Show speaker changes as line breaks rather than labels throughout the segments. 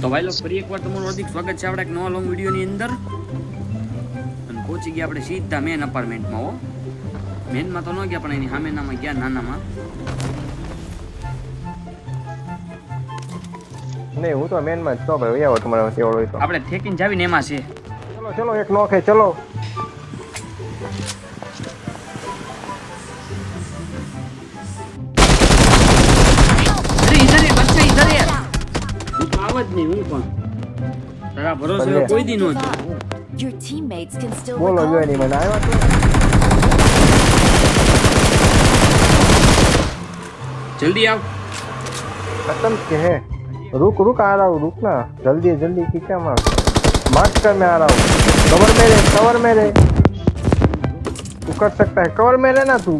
તો ભાઈ લોકો ફરી એકવાર તમારું હાર્દિક સ્વાગત છે આપણે એક નવા લોંગ વિડીયોની અંદર. અને પહોંચી ગયા આપણે સીધા મેન અપાર્ટમેન્ટમાં હો. મેનમાં તો ન ગયા પણ એની સામેનામાં ગયા નાનામાં.
નહીં હું તો મેનમાં જ છો ભાઈ આવો તમારે તેવડ તો.
આપણે ઠેકીને જાવીને એમાં છે.
ચલો ચલો એક નોખે ચલો.
હે હું તો આવ જ નહીં હું પણ તારા ભરોસે
ભલે.
કોઈ દી નો જો
Your teammates can still
બોલો
recall
જો એની મને આવ્યા છો
જલ્દી આવ
खत्म के है रुक रुक आ रहा हूँ रुक ना जल्दी जल्दी की क्या मार मार्च कर मैं आ रहा हूँ कवर में रहे कवर में रहे तू कर सकता है कवर में रहना तू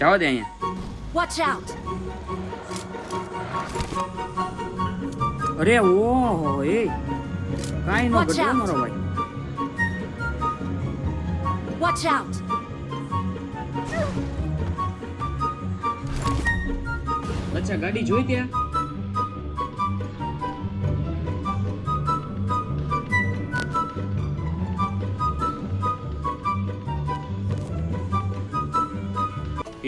જાવ દે અહીંયા
Watch out!
અરે ઓહો એ કાઈ નો
Watch
ઘટ્યો
out.
મારો ભાઈ
Watch out!
અચ્છા ગાડી જોઈ ત્યાં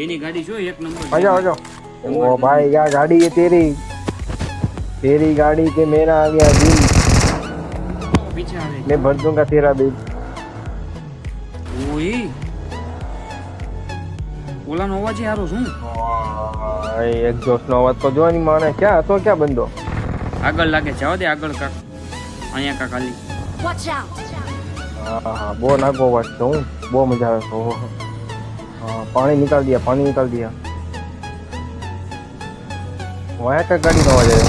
એની ગાડી જો એક નંબર
आ जाओ आ जाओ ओ भाई क्या गाड़ी है तेरी तेरी गाड़ी के मेरा आ गया बिल
પીછે આવે
मैं भर दूंगा तेरा बिल
ઓય ઓલાનો અવાજ ય હારો શું
એક્ઝોસ્ટ નો અવાજ તો જો ની માને ક્યાં હતો ક્યાં બંધો
આગળ લાગે જવા દે આગળ કાક અહીંયા કાક ખાલી
Watch out!
હા હા બહુ નાગો અવાજ તો હું બહુ મજા આવે છે ઓહો. हाँ, पानी निकाल दिया पानी निकाल दिया। वहाँ का गाड़ी नवा जाए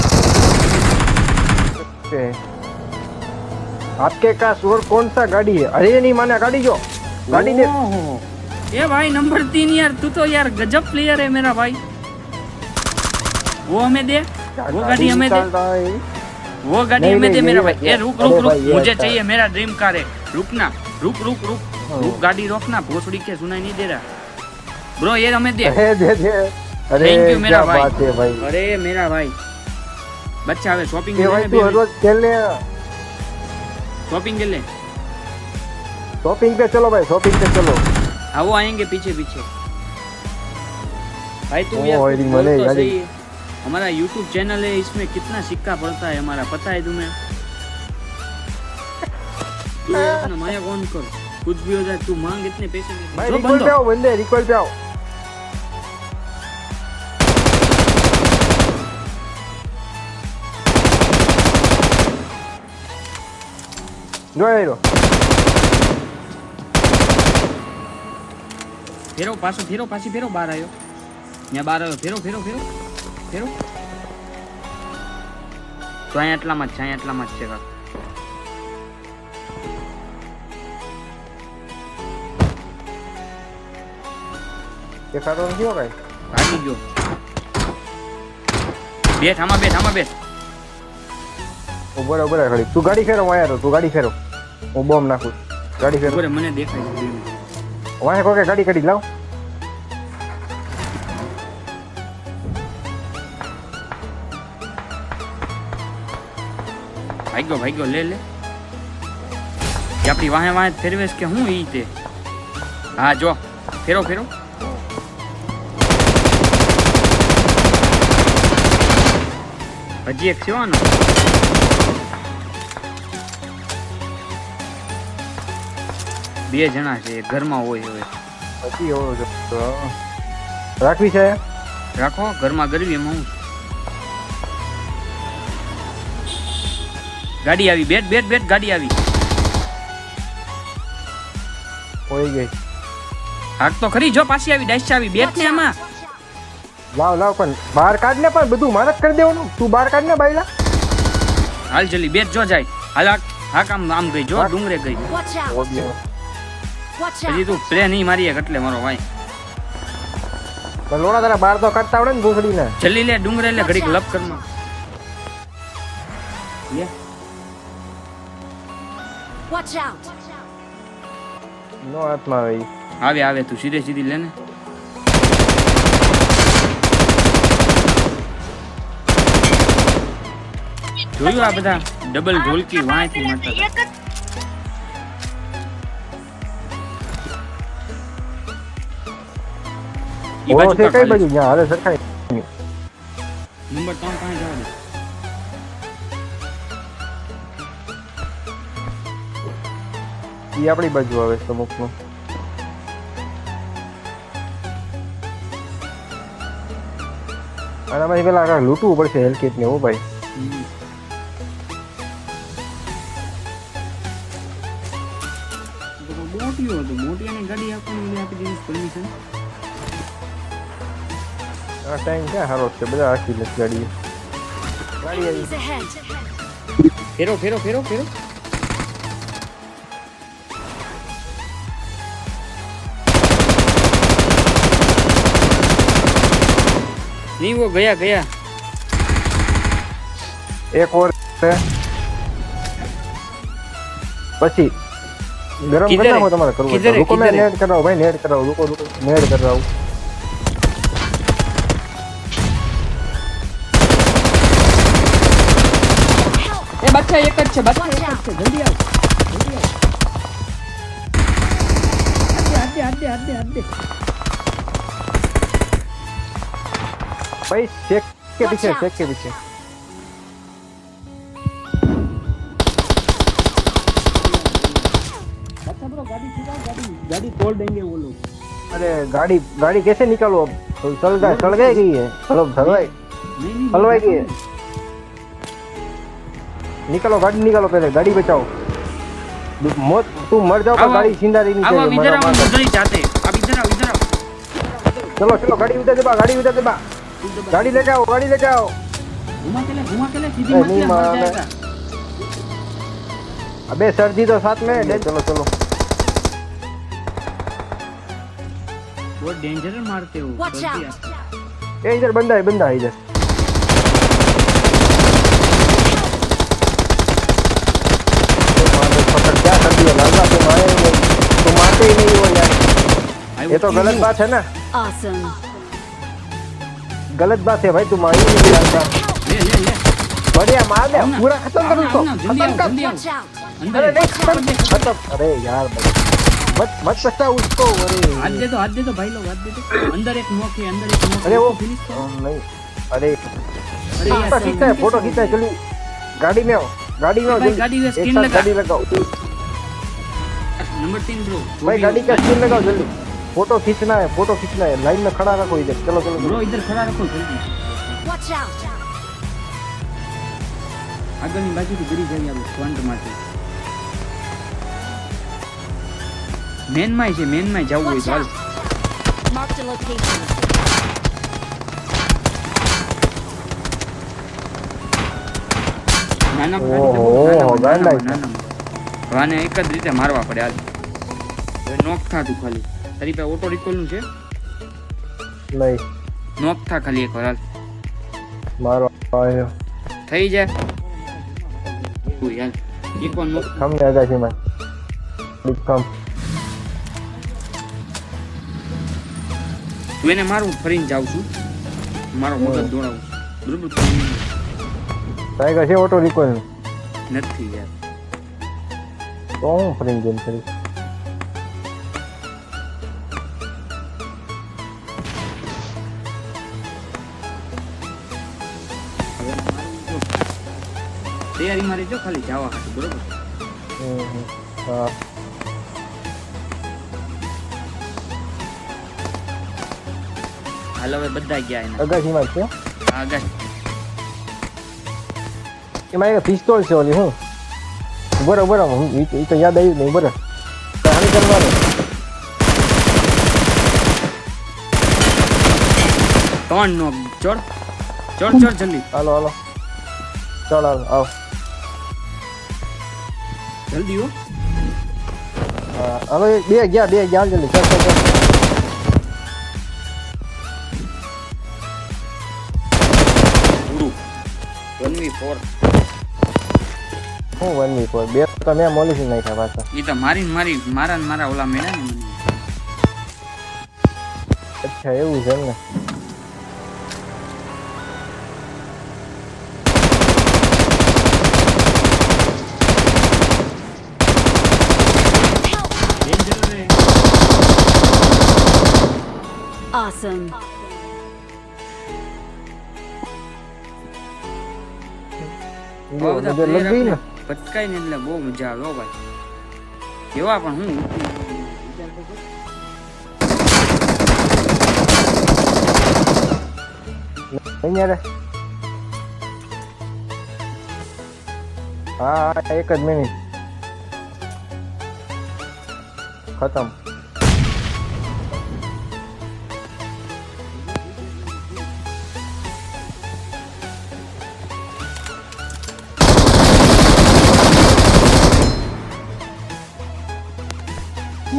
आपके पास और कौन सा गाड़ी है? अरे नहीं माना गाड़ी जो। गाड़ी दे।
ये भाई नंबर तीन यार तू तो यार गजब प्लेयर है मेरा भाई। वो हमें दे वो गाड़ी हमें दे। वो गाड़ी हमें दे मेरा भाई। ए रुक रुक रुक मुझे चाहिए मेरा ड्रीम कार है। रुकना रुक रुक रुक।
हाँ।
रुक गाड़ी रोकना भोसड़ी के सुनाई नहीं दे रहा। ब्रो ये हमें दे
अरे दे दे। अरे
थैंक यू मेरा भाई।
बात है भाई।
अरे मेरा भाई। बच्चा हमें शॉपिंग
के भाई हर रोज खेल ले।
शॉपिंग के लिए?
शॉपिंग पे चलो भाई शॉपिंग पे चलो।
हाँ वो आएँगे पीछे पीछे। भाई
तू
यार बोल तो सही। हमारा YouTube चैनल है इसमें कितना सिक्का पड़ता है हमारा पता है तुम्हें? तू अपना माया कौन कर? कुछ भी हो जाए तू मांग इतने पैसे
भाई रिकॉल पे आओ बंदे रिकॉल पे आओ। જો એ રહ્યો.
ફેરો પાછો ફેરો પાછી ફેરો બહાર આવ્યો ત્યાં બહાર આવ્યો ફેરો ફેરો ફેરો ફેરો તો અહીંયા એટલામાં જ છે અહીંયા એટલામાં જ છે કાક
દેખાતો નથી કાંઈ.
ભાગી ગયો બેઠ આમાં બેઠ આમાં બેઠ
ઊભો રહે તું ગાડી ફેરો વાયા તો તું ગાડી ફેરો હું બોમ્બ નાખું ગાડી ફેરો
બરાબર મને દેખાય છે
વાયા કોઈ કે ગાડી કાઢી લાવ
ભાગ્યો ભાગ્યો લે લે એ આપણી વાહે વાહે ફેરવેશ કે હું ઈ તે હા જો ફેરો ફેરો હજી એક છે બે જણા છે ઘરમાં હોય હવે.
પછી એવો જ રાખવી છે?
રાખો ઘરમાં ગરવી એમાં હું. ગાડી આવી બેટ બેટ બેટ ગાડી આવી.
હોઈ ગઈ.
હાક તો ખરી જો પાછી આવી ડાઈસ આવી બેટ ને આમાં.
લાવ લાવ પણ બહાર કાઢ ને પણ બધું મારક કરી દેવાનું. તું બહાર કાઢ ને બાઈલા
હાલ જલ્દી બેટ જો જાય. હાલ હાક કામ આમ આમ ગઈ જો. ડુંગરે ગઈ.
Out!
તું પ્લે નહીં મારી એક એટલે મારો ભાઈ.
પણ લોડા તારા બાર તો કાઢતા આવડે ને ભૂસડી ને
જલ્દી લે ડુંગરે લે ઘડીક લપ કરમાં લે.
વોચ આઉટ
નો આત્મા આવે
આવે આવે તું સીધે સીધી લે ને. જોયું આ બધા ડબલ ઢોલકી વાંચી મારતા ઈ બાજુ
છે કઈ બાજુ જ્યાં હારે સરખાઈ.
નંબર ત્રણ પાંચ જવા દે
ઈ આપણી બાજુ આવે છે અમુકનું આનામાંથી પેલા આગળ લૂંટવું પડશે હેલકીટ ને એવું ભાઈ.
મોટી તો તો મોટીઓ ગાડી આપવાની આપી દીધી
permission ગાડી ગાડી આવી
Enemies ahead!
ફેરો ફેરો ફેરો ફેરો નહીં वो ગયા ગયા
એક ઓર છે પછી ગરમ
કિધર
કરી નાખો
હે?
તમારે કરવું હોય
કિધર
તો.
હે?
રૂકો મેં
કિધર હે?
નેટ કરાવો ભાઈ નેટ કરાવો રૂકો રૂકો નેટ કરાવો
એ બચ્ચા એક જ છે બચ્ચા
Watch out!
જલ્દી આવ જલ્દી આવ હદે હદે હદે હદે
ભાઈ શેક કે
Watch
પીછે
out.
શેક કે પીછે
बच्चा ब्रो गाड़ी चलाओ गाड़ी गाड़ी तोड़ देंगे वो लोग
अरे गाड़ी गाड़ी कैसे निकालो अब तो चल गए चल गए गई है चलो धरवाई
नहीं नहीं
हलवाई की है निकालो गाड़ी निकालो पहले गाड़ी बचाओ। मौत तू मर जाओ पर गाड़ी ज़िंदा रहनी
अब अब
चाहिए
इधर आओ उधर ही जाते अब इधर आओ इधर आओ।
चलो चलो गाड़ी उधर दे बा गाड़ी उधर दे बा गाड़ी लेके आओ गाड़ी लेके आओ
घुमा के ले घुमा के ले सीधी मत ले मर जाएगा।
अबे सर्दी तो साथ में ले चलो चलो।
वो डेंजर मारते हो।
ये इधर बंदा है बंदा है इधर। पकड़ क्या लाला तुम आए ही नहीं तुम आते ही नहीं हो यार। ये तो गलत बात है ना।
Awesome!
गलत बात है भाई तुम आई ही नहीं लाला
ले ले ले
बढ़िया मार दे। पूरा खत्म कर उसको। खत्म कर। अरे
है,
नहीं
खत्म।
खत्म। अरे यार भाई मत मत सच्चा उसको अरे।
हाथ दे दो हाथ दे दो भाई लोग हाथ दे दो। अंदर एक नॉक है अंदर एक नॉक
अरे वो नहीं। अरे।
अरे
फ़ोटो खींचता है फ़ोटो खींचता है चलिए गाड़ी में आओ गाड़ी में आओ
गाड़ी में स्क्रीन लगा।
गाड़ी लगाओ।
नंबर तीन ब्रो
भाई गाड़ी का स्क्रीन लगाओ जल्दी फोटो खींचना है फोटो खींचना है लाइन में खड़ा रखो इधर चलो चलो
ब्रो
चलो
इधर खड़ा रखो जल्दी
Watch out!
આગળની બાજુથી ગરી જાય આપણે ફ્રન્ટ માંથી મેનમાં છે મેનમાં જવું હોય
Watch
તો હાલ
out! Marked a location.
નાના
ઓહો, ગાંડા છે.
વાને એક જ રીતે મારવા પડે હાલ હવે નોક થા તું ખાલી. તારી પાસે ઓટો રિકોલનું છે?
નહીં.
નોક થા ખાલી એક વાર
મારો આવ્યો
થઈ જાય. તું યાર એક વાર
નોક કમ જાગા છે મને કમ.
તું એને મારું ફરીને જાઉં છું. મારો મગજ દોડાવું બરોબર?
ટાઈગર છે ઓટો રિકોલ
નથી યાર.
તો હું
ફરીને ગેમ કરીશ તૈયારી મારી જો ખાલી જવા હાટું બરોબર
હા
હાલ હવે બધા ગયા એના
અગાશીમાં છે
હા અગાશી
એમાં એક પિસ્તોલ છે ઓલી હું ઉભો ઉભો હું એ તો યાદ આવ્યું નહીં ઉભો હાલ કરવાનું
ત્રણ નો ચોર ચોર ચોર જલ્દી
હાલો હાલો ચાલ હાલ આવ
જલ્દી હો.
હવે બે ગયા બે ગયા જલ્દી ચાલ ચાલ ચાલ.
પૂરું. વન વી ફોર
હું વન વીક બે તો મેં મોલી નાખ્યા પાછા.
એ તો મારી મારી મારા ને મારા ઓલા મેળા ને
અચ્છા એવું છે ને
Awesome.
પટકાઈ ને? એટલે બહુ મજા આવે ભાઈ. કેવા પણ હું.
અહીંયા હા એક જ મિનિટ ખતમ.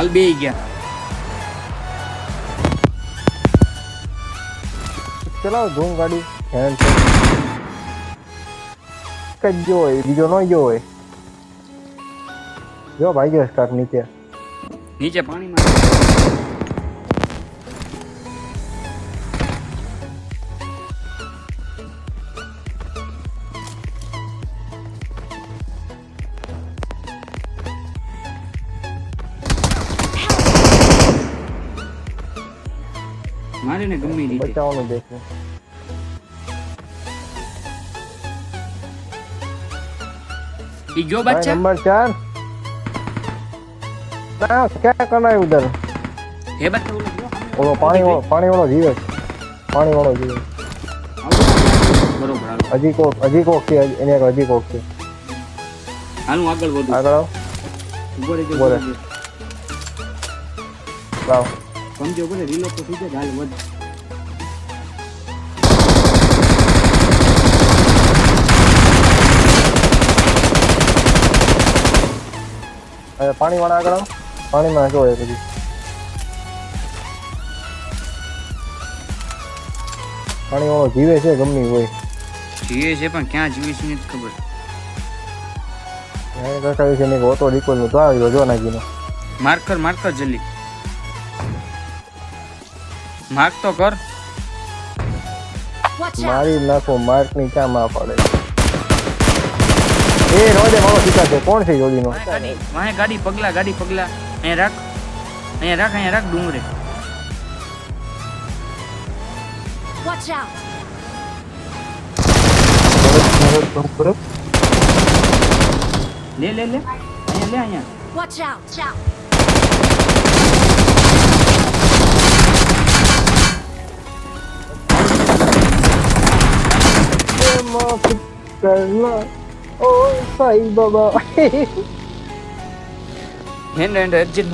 હાલ બે ગયા
ચલાવો ધૂમ ગાડી. એક જ જો હોય? બીજો ન જો હોય. જો ભાઈ ગયો સ્ટાર્ટ નીચે.
નીચે પાણીમાં. મારે ને ગમે રીતે.
બચાવવાનું દેખો
ઈ ગયો બચ્ચા
નંબર 4 ના ક્યાં કનાય ઉધર?
હે બચ્ચા ઓલો
પાણી વાળો પાણી વાળો જીવે પાણી વાળો જીવે
બરોબર
હજી કોક હજી કોક છે એને હજી કોક છે.
હાલું આગળ વધું.
આગળ આવ.
ઊભો રહેજો
ઊભો રહે.
સમજો બોલે રીલો તો થઈ જાય હાલ વધ.
હવે પાણી વાળા આગળ પાણીમાં જો પછી પાણી વાળો જીવે છે ગમની હોય.
જીવે છે પણ ક્યાં જીવે છે નથી ખબર.
કાકા વિશે નહીં હોતો રિકોલનું તો આવ્યો જો નાખીને.
માર્કર માર્કર જલ્દી. માર્ક તો કર
Watch out.
મારી નાખો માર્ક ની ક્યાં માં પડે એ રોજે મારો શિકાર છે કોણ છે જોડીનો
વાહે ગાડી વાહે ગાડી પગલા ગાડી પગલા અહીંયા રાખ અહીંયા રાખ અહીંયા રાખ ડુંગરે
Watch out.
લે લે લે અહીંયા લે અહીંયા
Watch out.
माफ करना ओ Oh,
बाबा baba. Hindi,
hindi, Arjun.